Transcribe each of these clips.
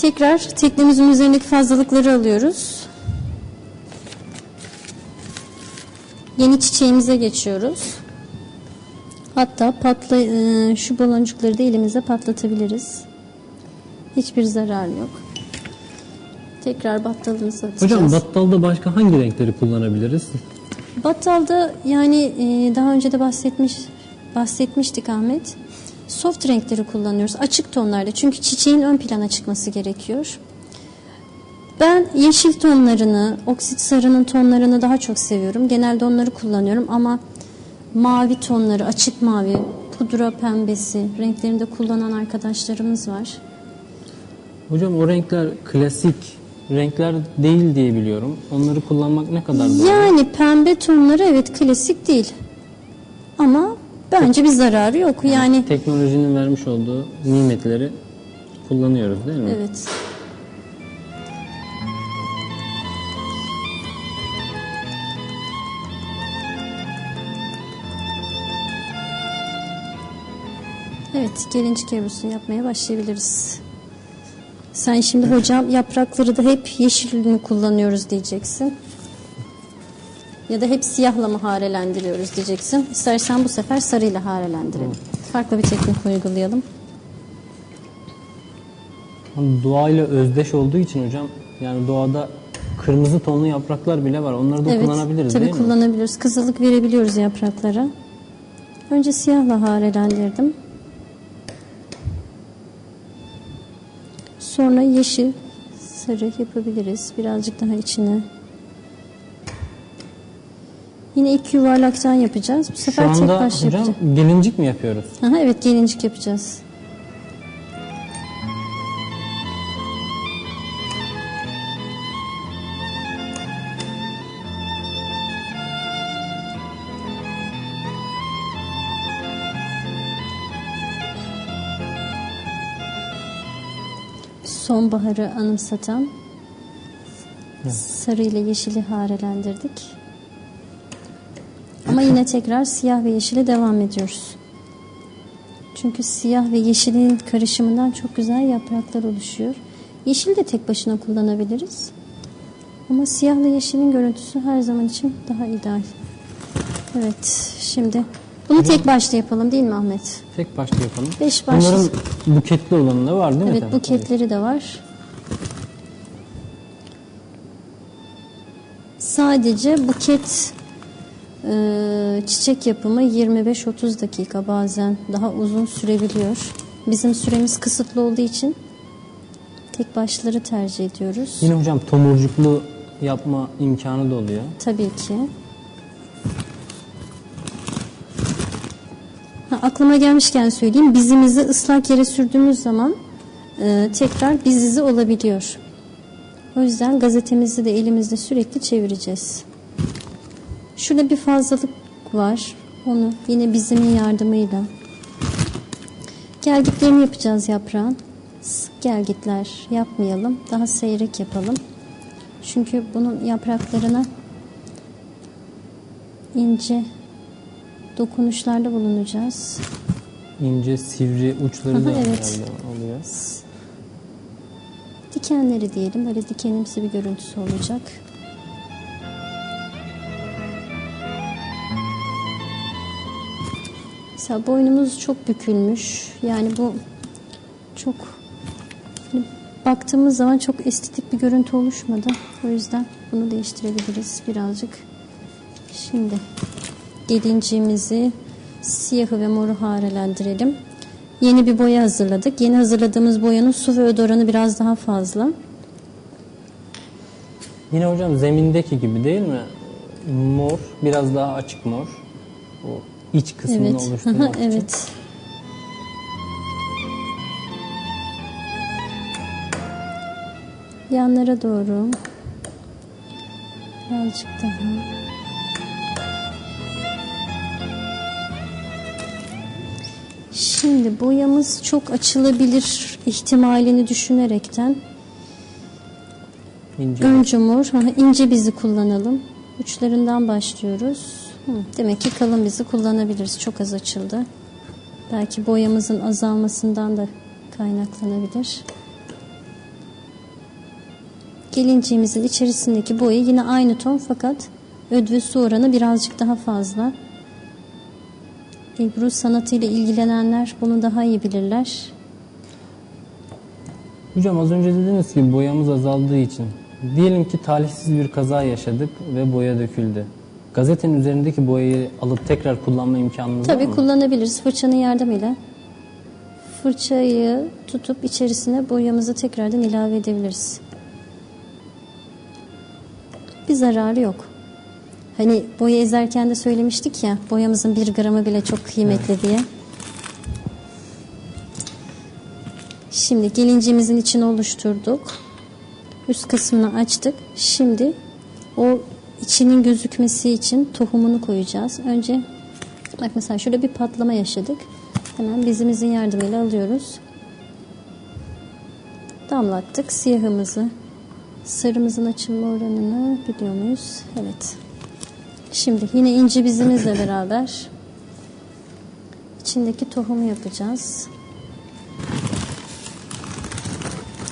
Tekrar teknemizin üzerindeki fazlalıkları alıyoruz. Yeni çiçeğimize geçiyoruz. Hatta patla, e, şu baloncukları da elimize patlatabiliriz. Hiçbir zarar yok. Tekrar battalımızı atacağız. Hocam battalda başka hangi renkleri kullanabiliriz? Battalda yani e, daha önce de bahsetmiş bahsetmiştik Ahmet. Soft renkleri kullanıyoruz. Açık tonlarda. Çünkü çiçeğin ön plana çıkması gerekiyor. Ben yeşil tonlarını, oksit sarının tonlarını daha çok seviyorum. Genelde onları kullanıyorum ama mavi tonları, açık mavi, pudra pembesi renklerinde kullanan arkadaşlarımız var. Hocam o renkler klasik renkler değil diye biliyorum. Onları kullanmak ne kadar doğru? Yani pembe tonları evet klasik değil. Ama bence bir zararı yok. Yani Teknolojinin vermiş olduğu nimetleri kullanıyoruz değil mi? evet. Evet, gelincik yavrusu yapmaya başlayabiliriz. Sen şimdi hocam yaprakları da hep yeşilini kullanıyoruz diyeceksin. Ya da hep siyahla mı harelendiriyoruz diyeceksin. İstersen bu sefer sarıyla harelendirelim. Farklı bir teknik uygulayalım. Doğayla özdeş olduğu için hocam yani doğada kırmızı tonlu yapraklar bile var. Onları da Evet, kullanabiliriz tabii değil mi? kullanabiliriz. Kızılık verebiliyoruz yapraklara. Önce siyahla harelendirdim. Sonra yeşil, sarı yapabiliriz. Birazcık daha içine. Yine iki yuvarlaktan yapacağız. Bu Şu sefer tek anda baş hocam yapacağız. gelincik mi yapıyoruz? Aha, evet gelincik yapacağız. Sonbaharı anımsatan sarı ile yeşili harelendirdik. Ama yine tekrar siyah ve yeşile devam ediyoruz. Çünkü siyah ve yeşilin karışımından çok güzel yapraklar oluşuyor. Yeşil de tek başına kullanabiliriz. Ama siyahla yeşilin görüntüsü her zaman için daha ideal. Evet, şimdi bunu tek başta yapalım değil mi Ahmet? Tek başta yapalım. Beş baş. Bunların buketli olanı da var değil mi? Evet, buketleri de var. Sadece buket çiçek yapımı 25-30 dakika bazen daha uzun sürebiliyor. Bizim süremiz kısıtlı olduğu için tek başları tercih ediyoruz. Yine hocam tomurcuklu yapma imkanı da oluyor. Tabii ki. Ha, aklıma gelmişken söyleyeyim. Bizimizi ıslak yere sürdüğümüz zaman e, tekrar biz izi olabiliyor. O yüzden gazetemizi de elimizde sürekli çevireceğiz. Şurada bir fazlalık var. Onu yine bizimin yardımıyla gelgitlerini yapacağız yaprağın. Sık gelgitler yapmayalım. Daha seyrek yapalım. Çünkü bunun yapraklarına ince dokunuşlarda bulunacağız. İnce sivri uçları da evet. oluyor. Dikenleri diyelim. Böyle dikenimsi bir görüntüsü olacak. Mesela boynumuz çok bükülmüş. Yani bu çok hani baktığımız zaman çok estetik bir görüntü oluşmadı. O yüzden bunu değiştirebiliriz birazcık. Şimdi gelinciğimizi siyahı ve moru harelendirelim. Yeni bir boya hazırladık. Yeni hazırladığımız boyanın su ve öd oranı biraz daha fazla. Yine hocam zemindeki gibi değil mi? Mor, biraz daha açık mor. O iç kısmını Evet. oluşturmak için. evet. Yanlara doğru. Birazcık daha. Şimdi boyamız çok açılabilir ihtimalini düşünerekten İnce. Mor, ha, ince bizi kullanalım. Uçlarından başlıyoruz. Demek ki kalın bizi kullanabiliriz. Çok az açıldı. Belki boyamızın azalmasından da kaynaklanabilir. gelinciğimizin içerisindeki boya yine aynı ton fakat öd ve su oranı birazcık daha fazla. Ebru sanatıyla ilgilenenler bunu daha iyi bilirler. Hocam az önce dediniz ki boyamız azaldığı için. Diyelim ki talihsiz bir kaza yaşadık ve boya döküldü. Gazetenin üzerindeki boyayı alıp tekrar kullanma imkanımız var Tabii mı? kullanabiliriz fırçanın yardımıyla. Fırçayı tutup içerisine boyamızı tekrardan ilave edebiliriz. Bir zararı yok. Hani boya ezerken de söylemiştik ya boyamızın bir gramı bile çok kıymetli diye. Şimdi gelincimizin içini oluşturduk. Üst kısmını açtık. Şimdi o içinin gözükmesi için tohumunu koyacağız. Önce bak mesela şurada bir patlama yaşadık. Hemen bezimizin yardımıyla alıyoruz. Damlattık siyahımızı. Sarımızın açılma oranını biliyor muyuz? Evet. Şimdi yine ince bizimizle beraber içindeki tohumu yapacağız.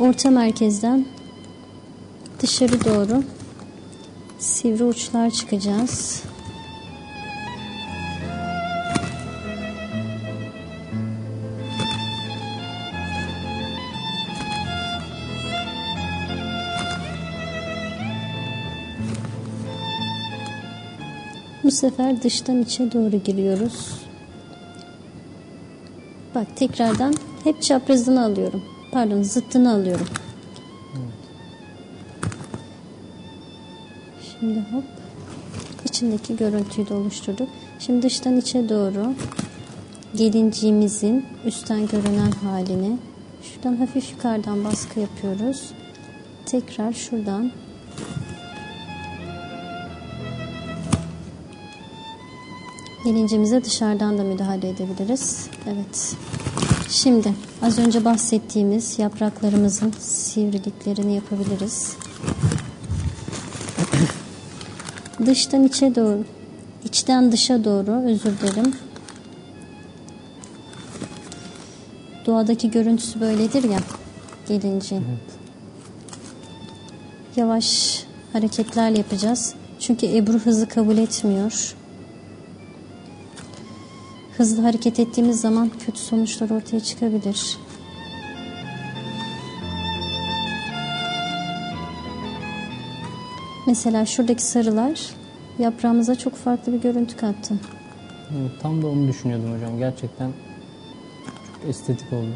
Orta merkezden dışarı doğru sivri uçlar çıkacağız. Bu sefer dıştan içe doğru giriyoruz. Bak tekrardan hep çaprazını alıyorum. Pardon zıttını alıyorum. Şimdi hop içindeki görüntüyü de oluşturduk. Şimdi dıştan içe doğru gelinciğimizin üstten görünen halini şuradan hafif yukarıdan baskı yapıyoruz. Tekrar şuradan Gelincimize dışarıdan da müdahale edebiliriz. Evet. Şimdi az önce bahsettiğimiz yapraklarımızın sivriliklerini yapabiliriz. Dıştan içe doğru, içten dışa doğru özür dilerim. Doğadaki görüntüsü böyledir ya gelince. Yavaş hareketlerle yapacağız. Çünkü Ebru hızı kabul etmiyor. Hızlı hareket ettiğimiz zaman kötü sonuçlar ortaya çıkabilir. Mesela şuradaki sarılar yaprağımıza çok farklı bir görüntü kattı. Tam da onu düşünüyordum hocam. Gerçekten çok estetik oldu.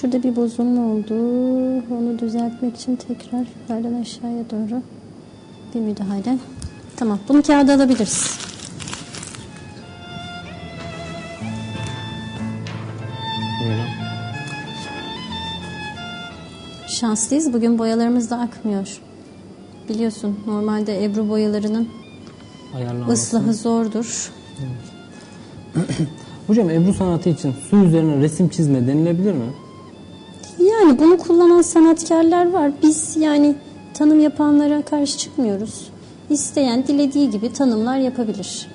Şurada bir bozulma oldu. Onu düzeltmek için tekrar yukarıdan aşağıya doğru bir müdahale. Tamam. Bunu kağıda alabiliriz. Buyurun. Şanslıyız. Bugün boyalarımız da akmıyor. Biliyorsun normalde Ebru boyalarının ıslahı zordur. Hocam Ebru sanatı için su üzerine resim çizme denilebilir mi? Yani bunu kullanan sanatkarlar var. Biz yani tanım yapanlara karşı çıkmıyoruz. İsteyen dilediği gibi tanımlar yapabilir.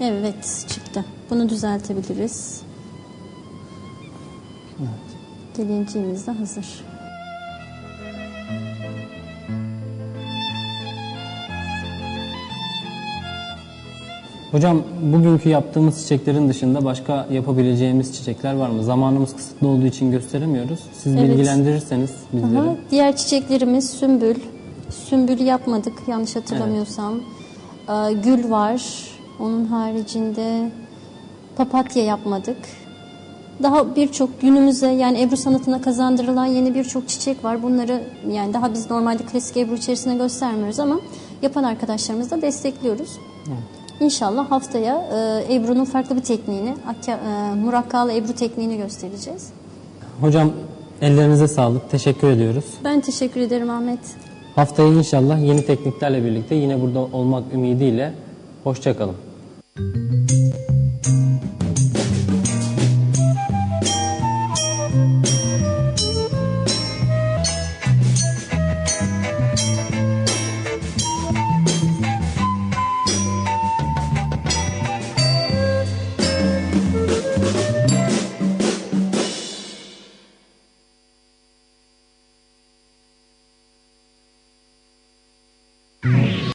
Evet çıktı. Bunu düzeltebiliriz. Gelinciğimiz de hazır. Hocam bugünkü yaptığımız çiçeklerin dışında başka yapabileceğimiz çiçekler var mı? Zamanımız kısıtlı olduğu için gösteremiyoruz. Siz Evet. bilgilendirirseniz bizleri. Aha, diğer çiçeklerimiz sümbül. Sümbül yapmadık yanlış hatırlamıyorsam. Ee, gül var. Onun haricinde papatya yapmadık. Daha birçok günümüze yani Ebru sanatına kazandırılan yeni birçok çiçek var. Bunları yani daha biz normalde klasik Ebru içerisinde göstermiyoruz ama yapan arkadaşlarımızı da destekliyoruz. İnşallah haftaya e, Ebru'nun farklı bir tekniğini, e, murakkalı Ebru tekniğini göstereceğiz. Hocam ellerinize sağlık. Teşekkür ediyoruz. Ben teşekkür ederim Ahmet. Haftaya inşallah yeni tekniklerle birlikte yine burada olmak ümidiyle hoşçakalın.